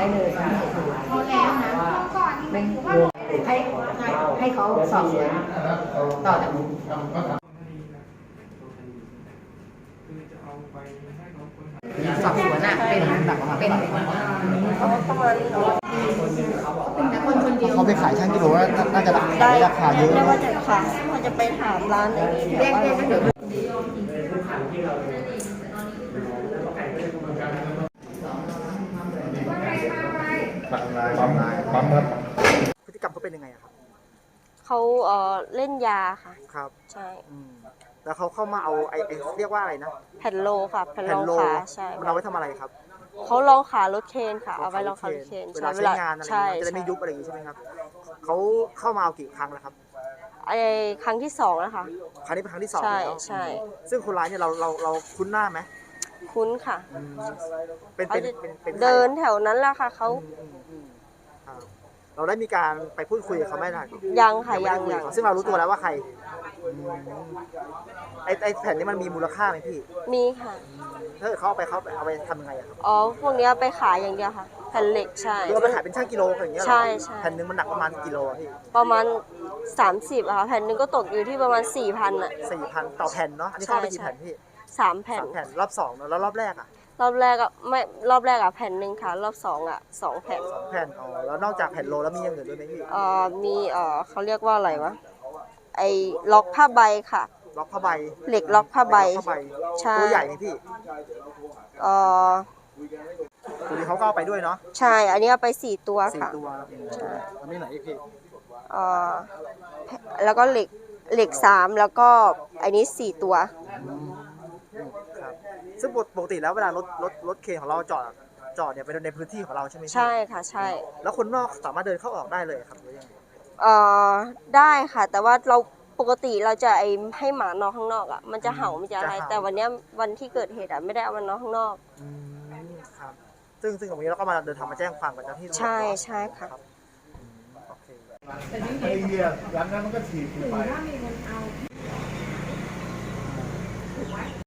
ได้เลยค่ะพอแล้วนะก่อนไม่ให้ให้เขาสอบสวนต่อจากนี้สอบสวนอะเป็นแบบเป็นเขาประมาณแต่คนคนเดียวเขาไปขายช่างกิโลว่าน่าจะได้ราคาเยอะได้ว่าจะค่ะมันจะไปถามร้านไอ้นี่เรียกเรียกเดี๋ยว ปั๊มปั๊มครับพฤติกรรมเขาเป็นยังไงอะครับเขาเอ่อเล่นยาค่ะ ครับใช่อืมแล้วเขาเข้ามาเอาไอ้ไอ้เรียกว่าอะไรนะแผ่นโลค่ะแผ่นโลขาใช่มันเอาไว้ทำอะไรครับเขาลองขารถเคนค่ะเอาไว้ลองขารถเคนเวลาใช้งานอะไรอย่างเงี้ยจะได้ไม่ยุบอะไรอย่างงี้ใช่ไหมครับเขาเข้ามาเอากี่ครั้งแล้วครับไอ้ครั้งที่สองแล้วค่ะครั้งนี้เป็นครั้งที่สองใช่แล้วใช่ซึ่งคนร้ายเนี่ยเราเราเราคุ้นหน้าไหม คุ้นค่ะอืมเป็นเขาเป็นจะเป็นเป็นใครเดินแถวนั้นแหละค่ะเขาอืมอืมอืมครับเราได้มีการไปพูดคุยกับเขาไหมนะยังค่ะไม่ยัได้งคุยยักับงเขาซึ่งเรารู้ตัวแล้วว่าใครอืมไอ้ไอ้แผ่นนี้มันมีมูลค่าไหมพี่มีค่ะถ้าเกิดเขาเอาไปเขาเอาไปทำยังไงอะครับอ๋อพวกเนี้ยไปขายอย่างเดียวค่ะแผ่นเหล็กใช่ หรือเอาไปขายเป็นช่างกิโลอย่างเงี้ยเหรอใช่ใช่ แผ่นหนึงมันหนักประมาณกี่กิโลอะพี่ประมาณ 30อะค่ะแผ่นหนึ่งก็ตกอยู่ที่ประมาณ4,000อะสี่พันต่อแผ่นเนาะอันนี้เข้าไปกี่ใช่ แผ่นพี่ สามแผ่น สามแผ่นรอบสองเนอะแล้วรอบแรกอะรอบแรกอะไม่รอบแรกอะแผ่นหนึ่งค่ะ รอบสองอะสองแผ่นสองแผ่นอ๋อแล้วนอกจากแผ่นโลแล้วมีอย่างอื่นด้วยไหมพี่เอ่อมีเอ่อเขาเรียกว่าอะไรวะไอ้ล็อกผ้าใบค่ะ ล็อกผ้าใบเหล็กล็อกผ้าใบล็อกผ้าใบใช่ ตัวใหญ่ไหมพี่เอ่อตัวนี้เขาก็เอาไปด้วยเนาะใช่อันนี้เอาไปสี่ตัวสี่ค่ะตัวใช่อันนี้ไหนอีกพี่เอ่อแล้วก็เหล็กเหล็กสามแล้วก็อันนี้สี่ตัวครับ ซึ่งปกติแล้วเวลารถรถรถเคนของเราจอดจอดเนี่ยเป็นในพื้นที่ของเราใช่ไหมพี่ใช่ค่ะใช่แล้วคนนอกสามารถเดินเข้าออกได้เลยครับหรือยังไงเอ่อได้ค่ะ แต่ว่าเราปกติเราจะไอให้หมานอนข้างนอกอะมันจะเห่ามันจะอะไร แต่วันเนี้ยวันที่เกิดเหตุอะไม่ได้เอามันนอนข้างนอก อืมครับซึ่งซึ่งตรงนี้เราก็มาเดินทางมาแจ้งความกับเจ้าหน้าที่ตำรวจใช่เนอะใช่ค่ะ รับอืมโอเค ไอ้เหี้ยหลังนั้นมันก็ถีบกูไป